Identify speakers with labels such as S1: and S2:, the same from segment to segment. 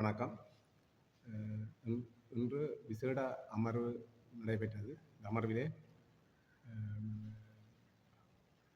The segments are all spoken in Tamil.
S1: வணக்கம். இன்- இன்று விசேட அமர்வு நடைபெற்றது. இந்த அமர்விலே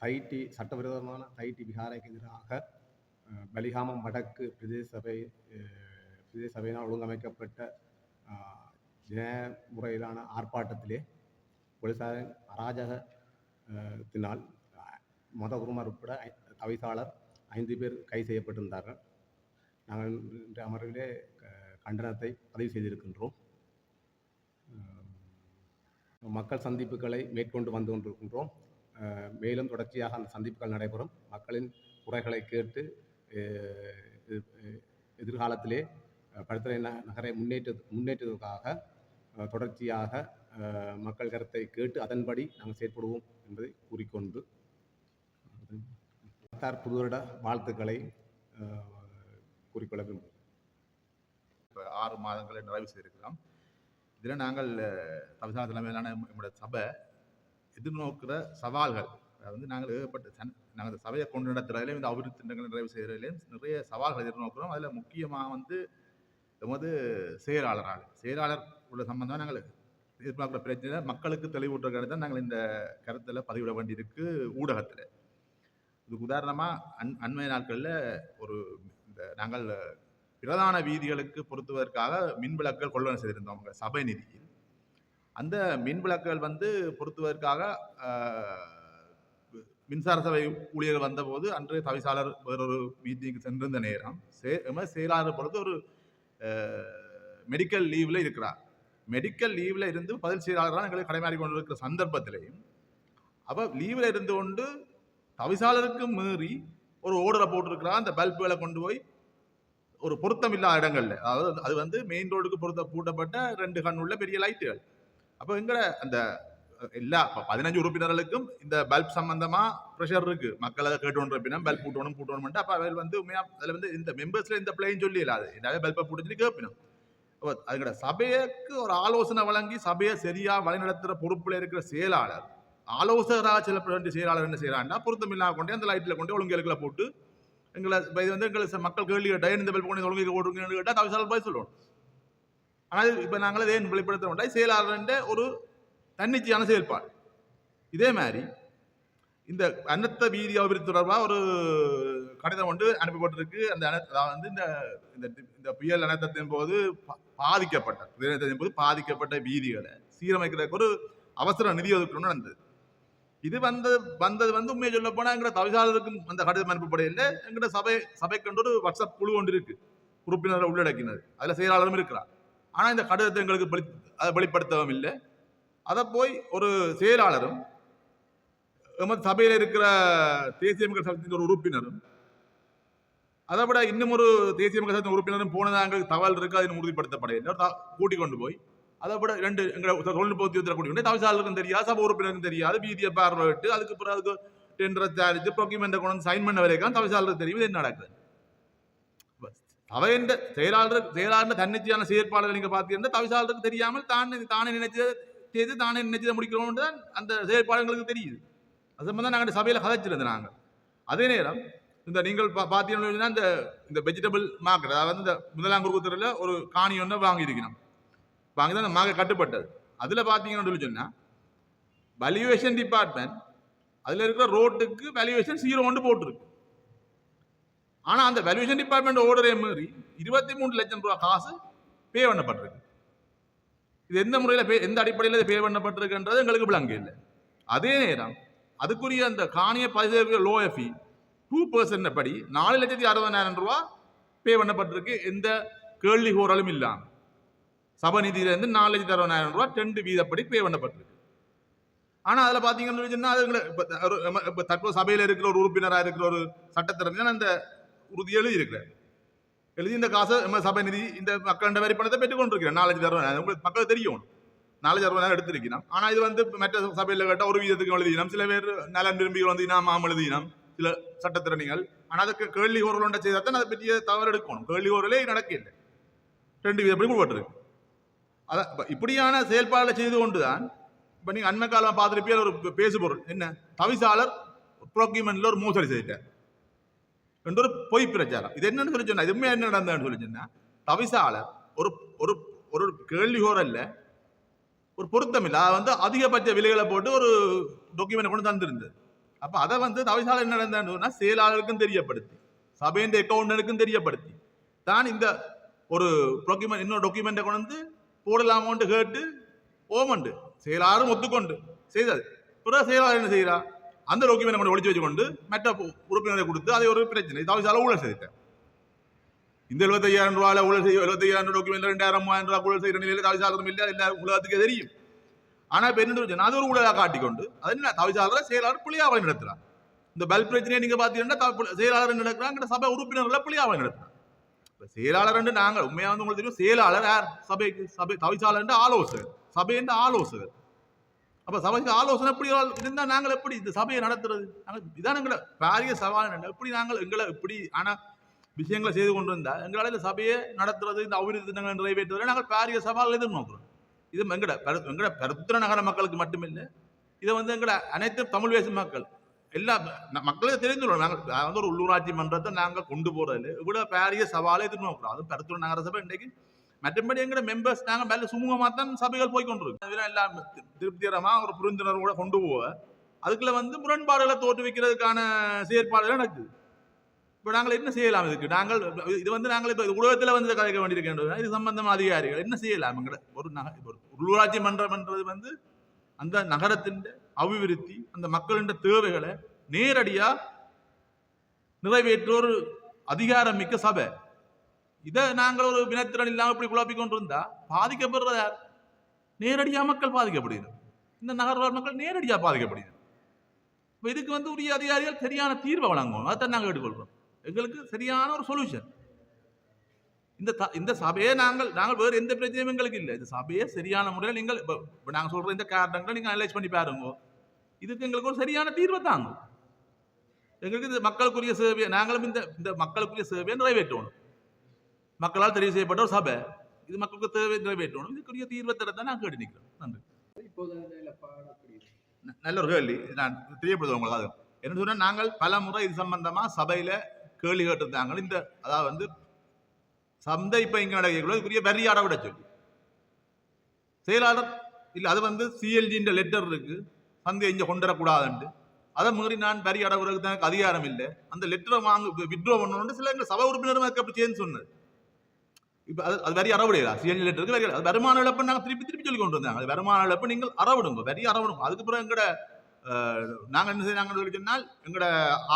S1: தைட்டி சட்டவிரோதமான தைட்டி விகாரைக்கு எதிராக பலிகாமம் வடக்கு பிரதேச சபை பிரதேச சபையினால் ஒழுங்கமைக்கப்பட்ட ஜன முறையிலான ஆர்ப்பாட்டத்திலே போலீசாரின் அராஜகத்தினால் மதகுருமார் உட்பட தவிசாளர் ஐந்து பேர் கை செய்யப்பட்டிருந்தார்கள். நாங்கள் இன்று அமர்விலே க- கண்டனத்தை பதிவு செய்திருக்கின்றோம். மக்கள் சந்திப்புகளை மேற்கொண்டு வந்து கொண்டிருக்கின்றோம். மேலும் தொடர்ச்சியாக அந்த சந்திப்புகள் நடைபெறும். மக்களின் குறைகளை கேட்டு எதிர்காலத்திலே படுத்துறை நகரை முன்னேற்ற முன்னேற்றுவதற்காக தொடர்ச்சியாக மக்கள் கருத்தை கேட்டு அதன்படி நாங்கள் செயற்படுவோம் என்பதை கூறிக்கொண்டு புதுவருட வாழ்த்துக்களை கூறிக்கொள்ள
S2: இப்போ ஆறு மாதங்களை நிறைவு செய்திருக்கிறோம். இதில் நாங்கள் தவிசான தலைமையிலான நம்முடைய சபை எதிர்நோக்கிற சவால்கள் அதாவது வந்து நாங்கள் ஏகப்பட்ட சன் நாங்கள் இந்த சபையை கொண்டு நடத்துறதுலையும் இந்த அபிவிருத்தி திட்டங்களை நிறைவு செய்கிறதுலையும் நிறைய சவால்கள் எதிர்நோக்கிறோம். அதில் முக்கியமாக வந்து எமது செயலாளரால் செயலாளர் உள்ள சம்பந்தமாக நாங்கள் எதிர்பார்க்குற பிரச்சனை மக்களுக்கு தெளிவூட்டுறதுக்காக தான் நாங்கள் இந்த கருத்தில் பதிவிட வேண்டியிருக்கு ஊடகத்தில். இதுக்கு உதாரணமாக அன் அண்மைய நாட்களில் ஒரு நாங்கள் பிரதான வீதிகளுக்கு பொருத்துவதற்காக மின் விளக்குகள் கொள்வன செய்திருந்தோம் அவங்க சபை நிதியில். அந்த மின் விளக்குகள் வந்து பொருத்துவதற்காக மின்சார சபை ஊழியர்கள் வந்தபோது அன்று தவிசாளர் வேறொரு மீட்டிங்க்கு சென்றிருந்த நேரம் சே செயலாளர் பொறுத்து ஒரு மெடிக்கல் லீவில் இருக்கிறார். மெடிக்கல் லீவில் இருந்து பதில் செயலாளராக எங்களை கடைமாறி கொண்டிருக்கிற சந்தர்ப்பத்திலையும் அப்போ லீவில் இருந்து கொண்டு தவிசாளருக்கு மீறி ஒரு ஓடரை போட்டிருக்கிறான் அந்த பல்புகளை கொண்டு போய் ஒரு பொருத்தம் இல்லாத இடங்கள்ல. அதாவது அது வந்து மெயின் ரோடுக்கு பொருத்த பூட்டப்பட்ட ரெண்டு கண் உள்ள பெரிய லைட்டுகள் அப்போ எங்கட அந்த எல்லா பதினஞ்சு உறுப்பினர்களுக்கும் இந்த பல்ப் சம்பந்தமா ப்ரெஷர் இருக்கு. மக்கள் அதை கேட்டு பல்ப் பூட்டணும் பூட்டணும்ட்டு அப்போ அதில் வந்து உண்மையா அதில் வந்து இந்த மெம்பர்ஸ்ல இந்த பிள்ளையும் சொல்லி இல்லாது ஏதாவது பல்பை பூட்ட சொல்லி கேட்பினோம் அதுக்கட சபைக்கு ஒரு ஆலோசனை வழங்கி சபையை சரியா வழிநடத்துற பொறுப்புல இருக்கிற செயலாளர் ஆலோசகராக செல்லப்பட வேண்டிய செயலாளர் என்ன செய்கிறான்னா பொருத்தம் கொண்டே அந்த லைட்டில் கொண்டு ஒழுங்கலுக்குள்ள போட்டு எங்களை இது வந்து எங்களை மக்கள் கேள்வி கேட்டா ஏன் இந்த கொண்டு ஒழுங்கு போட்டுருங்கன்னு கேட்டால் தவிசாளர் போய் சொல்லணும் ஆனால் இப்போ நாங்கள் இதை வெளிப்படுத்த வேண்டாம் செயலாளர்ன்ற ஒரு தன்னிச்சையான செயல்பாடு. இதே மாதிரி இந்த அன்னத்த வீதி அபிவிருத்தி தொடர்பாக ஒரு கடிதம் ஒன்று அனுப்பப்பட்டிருக்கு. அந்த வந்து இந்த இந்த இந்த புயல் அனர்த்தத்தின் போது பா- பாதிக்கப்பட்ட புயல் போது பாதிக்கப்பட்ட வீதிகளை சீரமைக்கிறதுக்கு ஒரு அவசர நிதி ஒதுக்கணும்னு நடந்தது. இது வந்தது வந்தது வந்து உண்மையை சொல்ல போனால் எங்களோட தவிசாளருக்கும் அந்த கடிதம் அனுப்பப்படையில் எங்களோட சபை சபைக்கு ஒரு வாட்ஸ்அப் குழு ஒன்று இருக்கு. உறுப்பினரை உள்ளடக்கினது. அதில் செயலாளரும் இருக்கிறார். ஆனால் இந்த கடிதத்தை எங்களுக்கு வெளி அதை வெளிப்படுத்தவும் இல்லை. அதை போய் ஒரு செயலாளரும் எமது சபையில் இருக்கிற தேசிய மக்கள் சபத்தின் ஒரு உறுப்பினரும் அதை விட இன்னும் ஒரு தேசிய மக்கள் சபத்தின் உறுப்பினரும் போனதாக எங்களுக்கு தகவல் இருக்கு அதை உறுதிப்படுத்தப்படையில் கூட்டிக் கொண்டு போய் அதை விட ரெண்டு எங்களை தொழில்நுட்ப உத்தியோகத்தில் கூட்டி கொண்டு தவிசாளருக்கும் தெரியாது சபை உறுப்பினருக்கும் தெரியாது. வீதியை பார்வையிட்டு அதுக்கு பிறகு அதுக்கு டெண்டரை தயாரித்து டாக்குமெண்ட்டை கொண்டு சைன் பண்ண வரைக்கும் தவிசாளருக்கு தெரியும் இது நடக்குது. சபையின் செயலாளர் செயலாளர் தன்னிச்சையான செயற்பாடுகள் நீங்கள் பார்த்தீங்கன்னா தவிசாளருக்கு தெரியாமல் தான் தானே நினைச்சதை செய்து தானே நினைச்சதை முடிக்கிறோம் தான் அந்த செயற்பாடுகளுக்கு தெரியுது. அது சம்பந்தம் நாங்கள் சபையில் கதைச்சிருந்தோம் நாங்கள் அதே நேரம் இந்த நீங்கள் பா பார்த்தீங்கன்னா இந்த இந்த வெஜிடபிள் மார்க்கெட் அதாவது இந்த முதலாம் குறுக்குத்தரில் ஒரு காணி ஒன்று வாங்கியிருக்கணும் வாங்கி தான் அந்த மார்க்கெட் கட்டுப்பட்டது. அதில் பார்த்தீங்கன்னு சொல்லி சொன்னால் வேல்யூவேஷன் டிபார்ட்மெண்ட் அதில் இருக்கிற ரோட்டுக்கு வேல்யூவேஷன் சீரோ ஒன்று போட்டிருக்கு. ஆனால் அந்த வேல்யூவேஷன் டிபார்ட்மெண்ட் ஓடுறே மாதிரி இருபத்தி மூணு லட்சம் ரூபா காசு பே பண்ணப்பட்டிருக்கு. இது எந்த முறையில் பே எந்த அடிப்படையில் இது பே பண்ணப்பட்டிருக்குன்றது எங்களுக்கு விளங்க இல்லை. அதே நேரம் அதுக்குரிய அந்த காணிய பதிவு லோ எஃபி டூ பர்சன்ட் படி நாலு லட்சத்தி அறுபதாயிரம் ரூபா பே பண்ணப்பட்டிருக்கு எந்த கேள்வி கோரலும் இல்லாமல் சபநிதியிலேருந்து நாலு லட்சத்தி அறுபதாயிரம் ரூபா ரெண்டு வீதப்படி பே பண்ணப்பட்டிருக்கு. ஆனால் அதில் பார்த்தீங்கன்னு சொன்னால் அது இப்போ இப்போ தற்போது சபையில் இருக்கிற ஒரு உறுப்பினராக இருக்கிற ஒரு சட்டத்திறன் அந்த உறுதி எழுதி எழுதி இந்த காசை நம்ம சபை நிதி இந்த மக்களிட வரி பணத்தை பெற்றுக் கொண்டிருக்கிறேன் நாலஞ்சு அறுபதாயிரம் உங்களுக்கு மக்களுக்கு தெரியும். நாலஞ்சு அறுபதாயிரம் எடுத்திருக்கணும் ஆனால் இது வந்து மற்ற சபையில் கேட்டால் ஒரு வீதத்துக்கு எழுதினோம். சில பேர் நலன் விரும்பிகள் வந்து இனாம் ஆம் எழுதினோம். சில சட்டத்திறனிகள் ஆனால் அதுக்கு கேள்வி ஓரல் ஒன்றை செய்தால் தான் அதை பற்றிய தவறு எடுக்கணும். கேள்வி ஓரலே நடக்கல ரெண்டு வீதப்படி கொடுப்பட்டிருக்கு அதான் இப்போ இப்படியான செயல்பாடுகளை செய்து கொண்டு தான் இப்போ நீங்கள் அண்மை காலம் பார்த்துருப்பீங்க ஒரு பேசு பொருள். என்ன? தவிசாளர் ப்ரோக்யூமெண்ட்ல ஒரு மோசடி செய்துட்டார். என்று ஒரு பொய் பிரச்சாரம். இது என்னன்னு சொல்லி சொன்னால் இது என்ன நடந்ததுன்னு சொல்லி சொன்னால் தவிசாளர் ஒரு ஒரு ஒரு கேள்விகோர் அல்ல ஒரு பொருத்தம் இல்லை. அதை வந்து அதிகபட்ச விலைகளை போட்டு ஒரு டாக்குமெண்ட் கொண்டு தந்திருந்தது. அப்போ அதை வந்து தவிசாளர் என்ன நடந்தாருன்னா செயலாளருக்கும் தெரியப்படுத்தி சபையின் அக்கௌண்டனுக்கும் தெரியப்படுத்தி தான் இந்த ஒரு டாக்குமெண்ட் இன்னொரு டாக்குமெண்ட்டை கொண்டு வந்து போடலாமோன்ட்டு கேட்டு ஓமண்டு செயலாரும் ஒத்துக்கொண்டு. செய்தாது பிறகு செயலாளர் என்ன செய்கிறா? அந்த டாக்குமெண்ட் கொண்டு ஒழிச்சு வச்சுக்கொண்டு மற்ற உறுப்பினரை கொடுத்து அதை ஒரு பிரச்சனை. தவிசால ஊழல் செய்துட்டேன் இந்த எழுபத்தையாயிரம் ரூபாயில் ஊழல் செய்ய எழுபத்தையாயிரம் டாக்குமெண்ட் ரெண்டாயிரம் மூவாயிரம் ரூபா ஊழல் செய்கிற நிலையில தவிசாளரும் இல்லை எல்லா உலகத்துக்கே தெரியும். ஆனா இப்போ என்ன அது ஒரு ஊழலாக காட்டிக்கொண்டு அது என்ன? தவிசாளர் செயலாளர் பிள்ளையாவை நடத்துறான் இந்த பல் பிரச்சனையை நீங்க பாத்தீங்கன்னா செயலாளர் நடக்கிறாங்க சபை உறுப்பினர்களை பிள்ளையாவை நடத்துகிறார் இப்ப செயலாளர் என்று நாங்கள் உண்மையா வந்து உங்களுக்கு தெரியும் செயலாளர் யார்? சபைக்கு சபை தவிசாளர் ஆலோசகர். சபை என்று ஆலோசகர். அப்ப சபைக்கு ஆலோசனை எப்படி இருந்தால் இருந்தா நாங்கள் எப்படி இந்த சபையை நடத்துறது? நாங்கள் இதான் எங்களை பாரிய சவால் எப்படி நாங்கள் எங்களை இப்படி ஆனா விஷயங்களை செய்து கொண்டு இருந்தால் எங்களால் இந்த சபையை நடத்துறது இந்த அபிவிருத்தி திட்டங்களை நிறைவேற்றுவதை நாங்கள் பாரிய சவால் எதிர்நோக்குறோம். இது எங்கட எங்கட பெருத்திர நகர மக்களுக்கு மட்டுமில்லை. இதை வந்து எங்கட அனைத்து தமிழ் பேசும் மக்கள் எல்லா மக்களே மக்களுக்கு தெரிந்துள்ளோம் நாங்கள் வந்து ஒரு உள்ளூராட்சி மன்றத்தை நாங்கள் கொண்டு போகிறதில்ல இவ்வளோ பெரிய சவாலை எதிர்நோக்குறோம் அதுவும் பெருத்தூர் நகர சபை இன்றைக்கு மற்றபடி எங்கட மெம்பர்ஸ் நாங்கள் மேல சுமூகமாக தான் சபைகள் போய் கொண்டிருக்கோம் இதெல்லாம் எல்லாம் திருப்திகரமாக ஒரு புரிந்துணர்வு கூட கொண்டு போக அதுக்குள்ள வந்து முரண்பாடுகளை தோற்றுவிக்கிறதுக்கான செயற்பாடுகள் நடக்குது இப்போ நாங்கள் என்ன செய்யலாம் இதுக்கு நாங்கள் இது வந்து நாங்கள் இப்போ உலகத்தில் வந்து கலைக்க வேண்டியிருக்கின்றது இது சம்பந்தமான அதிகாரிகள் என்ன செய்யலாம் எங்கட ஒரு நக ஒரு உள்ளூராட்சி மன்றம் என்றது வந்து அந்த நகரத்தின் அபிவிருத்தி அந்த மக்களின் தேவைகளை நேரடியாக நிறைவேற்ற ஒரு அதிகாரம் மிக்க சபை. இதை நாங்கள் ஒரு வினத்திறன் இல்லாமல் இப்படி குழப்பி கொண்டு இருந்தா பாதிக்கப்படுறது? யார் மக்கள் பாதிக்கப்படுகிறது. இந்த நகர்வாழ் மக்கள் நேரடியாக பாதிக்கப்படுகிறது. இப்போ இதுக்கு வந்து உரிய அதிகாரிகள் சரியான தீர்வை வழங்கணும். அதைத்தான் நாங்கள் எடுத்துக்கொள்கிறோம். எங்களுக்கு சரியான ஒரு சொல்யூஷன் இந்த இந்த சபையை நாங்கள் நாங்கள் வேறு எந்த பிரச்சனையும் எங்களுக்கு இல்லை. இந்த சபையை சரியான முறையில் நீங்கள் இப்போ நாங்கள் சொல்கிற இந்த காரணங்களை நீங்கள் அனலைஸ் பண்ணி பாருங்க. இதுக்கு எங்களுக்கு ஒரு சரியான தீர்வை தாங்க எங்களுக்கு இந்த மக்களுக்குரிய சேவையை நாங்களும் இந்த இந்த மக்களுக்குரிய சேவையை நிறைவேற்றணும். மக்களால் தெரிவு செய்யப்பட்ட ஒரு சபை இது மக்களுக்கு தேவை நிறைவேற்றணும். இதுக்குரிய தீர்வை தான் நான் கேட்டு நிற்கிறேன் நன்றி. நல்ல ஒரு கேள்வி. நான் தெரியப்படுது உங்களுக்கு அது. என்ன சொன்னால் நாங்கள் பல முறை இது சம்பந்தமாக சபையில் கேள்வி கேட்டிருந்தாங்க இந்த அதாவது வந்து சந்தை இப்போ இங்கே நடக்கக்குள்ள இதுக்குரிய வரியாட விட சொல்லி. செயலாளர் இல்லை அது வந்து சிஎல்ஜின்ற லெட்டர் இருக்குது சந்தையை இங்கே கொண்டு வரக்கூடாதுன்ட்டு அதை மீறி நான் பரி அடவுறதுக்கு எனக்கு அதிகாரம் இல்லை. அந்த லெட்டரை வாங்க வித்ட்ரோ பண்ணணும்னு சில எங்கள் சபை உறுப்பினரும் அதுக்கு அப்படி சேர்ந்து சொன்னது இப்போ அது அது வரி அறவிடையா சிஎன்ஜி லெட்டருக்கு வரி அது வருமான இழப்பு நாங்கள் திருப்பி திருப்பி சொல்லி கொண்டு வந்தாங்க. அது வருமான இழப்பு நீங்கள் அறவிடுங்க. வரி அறவிடுங்க. அதுக்கப்புறம் எங்கட அஹ், நாங்க என்ன செய்யறாங்கன்னு சொல்லி சொன்னால் எங்களோட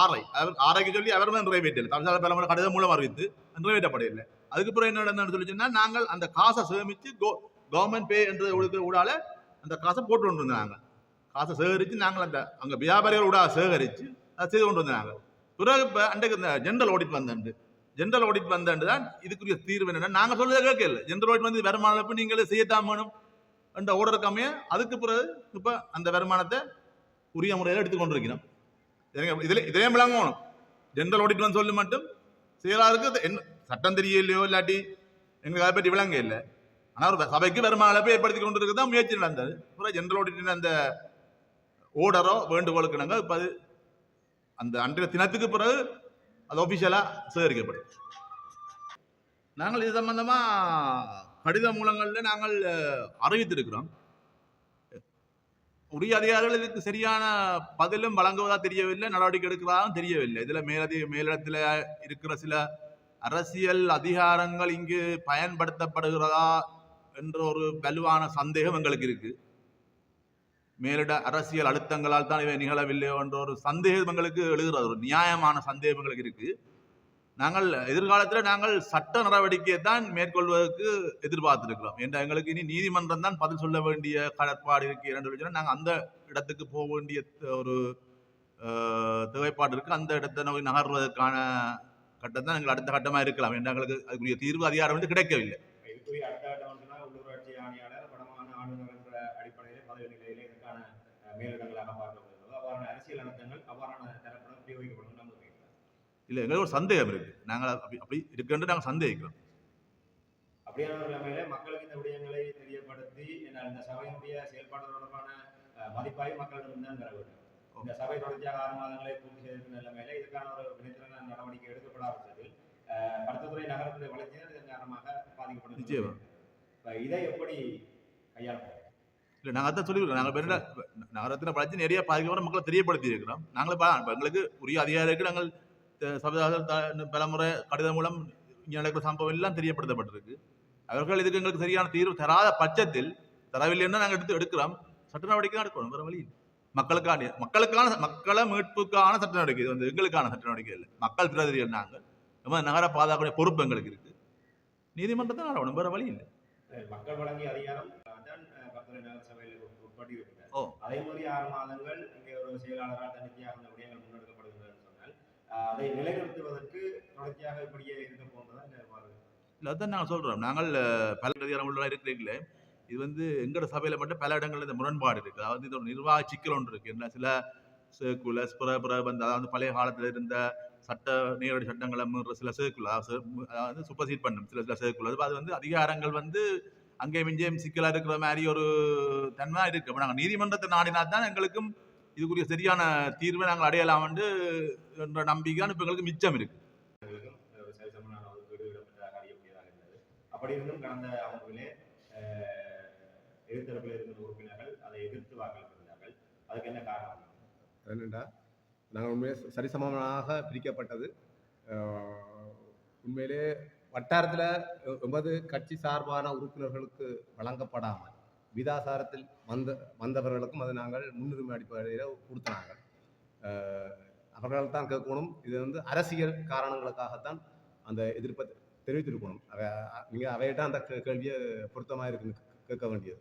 S2: ஆரை அவர் ஆரைக்கு சொல்லி அவர் தான் நிறைவேற்றல. தமிழ்நாடு பலமுறை கடிதம் மூலம் அறிவித்து நிறைவேற்றப்படவில்லை அதுக்கப்புறம் என்ன நடந்ததுன்னு சொல்லி சொன்னால் நாங்கள் அந்த காசை சேமித்து கோ கவர்மெண்ட் பே என்ற ஒழுக்க ஊடால அந்த காசை போட்டு கொண்டு வந்தாங்க. காசை சேகரித்து நாங்கள் அந்த அங்கே வியாபாரிகள் ஊடாக சேகரித்து அதை செய்து கொண்டு வந்தாங்க. பிறகு இப்போ அன்றைக்கு இந்த ஜென்ரல் ஆடிட் வந்தண்டு ஜென்ரல் ஆடிட் வந்தண்டு தான் இதுக்குரிய தீர்வு என்னென்னா நாங்கள் சொல்றதை கேட்கல. ஜென்ரல் ஆடிட் வந்து வருமான இழப்பு நீங்களே செய்யத்தான் வேணும் என்ற ஓர்டர் கம்மிய அதுக்கு பிறகு இப்போ அந்த வருமானத்தை உரிய முறையில் எடுத்து கொண்டிருக்கிறோம். எனக்கு இதில் இதே விளங்கணும். ஜென்ரல் ஆடிட் வந்து சொல்லி மட்டும் செயலாளருக்கு என்ன சட்டம் தெரியலையோ இல்லாட்டி எங்களுக்கு அதை பற்றி விளங்க இல்லை. ஆனால் ஒரு சபைக்கு வருமான இழப்பை ஏற்படுத்தி கொண்டு இருக்க தான் முயற்சி நடந்தது. பிறகு ஜென்ரல் ஆடிட்டின் அந்த ஓர்டரோ வேண்டுகோளுக்கு நாங்கள் இப்போ அது அந்த அன்றைய தினத்துக்கு பிறகு அது ஒஃபிஷியலாக சேகரிக்கப்படும். நாங்கள் இது சம்பந்தமாக கடித மூலங்களில் நாங்கள் அறிவித்திருக்கிறோம். உரிய அதிகாரிகள் இதுக்கு சரியான பதிலும் வழங்குவதா தெரியவில்லை நடவடிக்கை எடுக்கிறதாகவும் தெரியவில்லை. இதில் மேலதி மேலிடத்தில் இருக்கிற சில அரசியல் அதிகாரங்கள் இங்கு பயன்படுத்தப்படுகிறதா என்ற ஒரு வலுவான சந்தேகம் எங்களுக்கு இருக்குது மேலிட அரசியல் அழுத்தங்களால் தான் இவை நிகழவில்லையோ என்ற ஒரு சந்தேகங்களுக்கு எழுகிறது. ஒரு நியாயமான சந்தேகங்களுக்கு இருக்கு. நாங்கள் எதிர்காலத்தில் நாங்கள் சட்ட நடவடிக்கையை தான் மேற்கொள்வதற்கு எதிர்பார்த்திருக்கிறோம். என்ற எங்களுக்கு இனி நீதிமன்றம் தான் பதில் சொல்ல வேண்டிய கடற்பாடு இருக்கு. இரண்டு நாங்கள் அந்த இடத்துக்கு போக வேண்டிய ஒரு அஹ், தேவைப்பாடு இருக்கு. அந்த இடத்தை நோக்கி நகர்வதற்கான கட்டம் தான் எங்கள் அடுத்த கட்டமாக இருக்கலாம். என்ற எங்களுக்கு அதுக்குரிய தீர்வு அதிகாரம் வந்து கிடைக்கவில்லை
S3: இதுக்குரிய அடுத்த கட்டம் வந்துன்னா உள்ளூராட்சி ஆணையாளர் வடமான ஆளுநர் என்ற அடிப்படையிலே பதவி நிலையிலே இதற்கான அஹ், மேலிடங்களாக பார்க்கப்படுகிறது அவ்வாறான அரசியல் அழுத்தங்கள் அவ்வாறான தரப்புடன் பிரயோகிக்கப்படும் நம்புகிறீர்கள்
S2: இல்லை எங்களுக்கு ஒரு சந்தேகம் இருக்கு. நாங்கள் அப்படி அப்படி இருக்குன்னு நாங்கள் சந்தேகிக்கிறோம்.
S3: அப்படியான நிலைமையில மக்களுக்கு இந்த விடயங்களை தெரியப்படுத்தி என்ன இந்த சபையினுடைய செயல்பாடு தொடர்பான அஹ், மதிப்பாய்வு மக்களிடம் தான் பெற வேண்டும். இந்த சபை தொடர்ச்சியாக ஆறு மாதங்களை பூர்த்தி செய்திருக்கிற நிலைமையில இதுக்கான ஒரு வினைத்திறன நடவடிக்கை எடுக்கப்படாத பட்சத்தில் அஹ், பருத்தித்துறை நகரத்துடைய வளர்ச்சியினர் இதன் காரணமாக பாதிக்கப்பட்டு
S2: நிச்சயமா.
S3: இதை எப்படி கையாள
S2: இல்லை நாங்கள் அதான் சொல்லியிருக்கோம் நாங்கள் பெரிய நகரத்தில் வளர்ச்சி நிறைய பாதிக்கப்பட்ட மக்களை தெரியப்படுத்தி இருக்கிறோம் நாங்களும் பா இப்போ எங்களுக்கு உரிய அதிகாரிக்கு நாங்கள் த- பலமுறை கடிதம் மூலம் இங்கே நடக்கிற சம்பவம் எல்லாம் தெரியப்படுத்தப்பட்டிருக்கு. அவர்கள் இதுக்கு எங்களுக்கு சரியான தீர்வு தராத பட்சத்தில் தரவில்லைன்னா நாங்கள் எடுத்து எடுக்கிறோம். சட்ட நடவடிக்கை எடுக்கணும். வேறு வழி இல்லை. மக்களுக்கான மக்களுக்கான மக்களை மீட்புக்கான சட்ட நடவடிக்கை. இது வந்து எங்களுக்கான சட்ட நடவடிக்கை இல்லை. மக்கள் பிரதிநிதிகள் நாங்கள் நம்ம நகர பாதுகாக்கூடிய பொறுப்பு எங்களுக்கு இருக்கு. நீதிமன்றத்தை நாடணும் வேறு வழி இல்லை.
S3: மக்கள் வழங்கிய அதிகாரம் அஹ், தான் அஹ், பருத்தித்துறை நகர சபையில் உட்பட்டு இருக்கிறார்
S2: ஓ.
S3: அதே மாதிரி ஆறு மாதங்கள் இங்கே ஒரு செயலாளரால் தனித்தியாக அந்த விடயங்கள் முன்னெடுக்கப்படுகின்றன சொன்னால் அஹ், அதை நிலைநிறுத்துவதற்கு தொடர்ச்சியாக இப்படியே இருக்க
S2: இல்லை அதான் நாங்கள் சொல்கிறோம் நாங்கள் பல அதிகாரம் உள்ள இருக்கிறீங்களே இது வந்து எங்களோட சபையில் மட்டும் பல இடங்கள்ல இந்த முரண்பாடு இருக்குது அதாவது இது ஒரு நிர்வாக சிக்கல் ஒன்று இருக்குது என்ன சில சர்க்குலர்ஸ் பிற பிரபந்த அதாவது பழைய காலத்தில் இருந்த சட்ட நேரடி சட்டங்களை சில சர்க்குலர் அதாவது சூப்பர்சீட் பண்ணும் சில சில சர்க்குலர் அது வந்து அதிகாரங்கள் வந்து அங்கேயும் இங்கேயும் சிக்கலாக இருக்கிற மாதிரி ஒரு தன்மை இருக்குது அப்போ நாங்கள் நீதிமன்றத்தை நாடினா தான் எங்களுக்கும் இதுக்குரிய சரியான தீர்வை நாங்கள் அடையலாம் என்று என்ற நம்பிக்கையான இப்போ எங்களுக்கு மிச்சம் இருக்குது
S3: அப்படி இருந்தும் கடந்த அமர்விலே எதிர்த்தரப்பில் இருந்த உறுப்பினர்கள் அதை எதிர்த்து வாக்களித்திருந்தார்கள். அதுக்கு என்ன காரணம்?
S1: என்னென்னா நாங்கள் உண்மையிலே சரிசமமாக பிரிக்கப்பட்டது. உண்மையிலே வட்டாரத்தில் எமது கட்சி சார்பான உறுப்பினர்களுக்கு வழங்கப்படாமல் விதாசாரத்தில் வந்த வந்தவர்களுக்கும் அதை நாங்கள் முன்னுரிமை அடிப்படையில் கொடுத்தாங்க அவர்கள் தான் கேட்கணும். இது வந்து அரசியல் காரணங்களுக்காகத்தான் அந்த எதிர்ப்பை தெரிவித்திருக்கணும். அவை நீங்கள் அவையிட்ட அந்த கேள்வியை பொருத்தமாக இருக்குன்னு கேட்க வேண்டியது.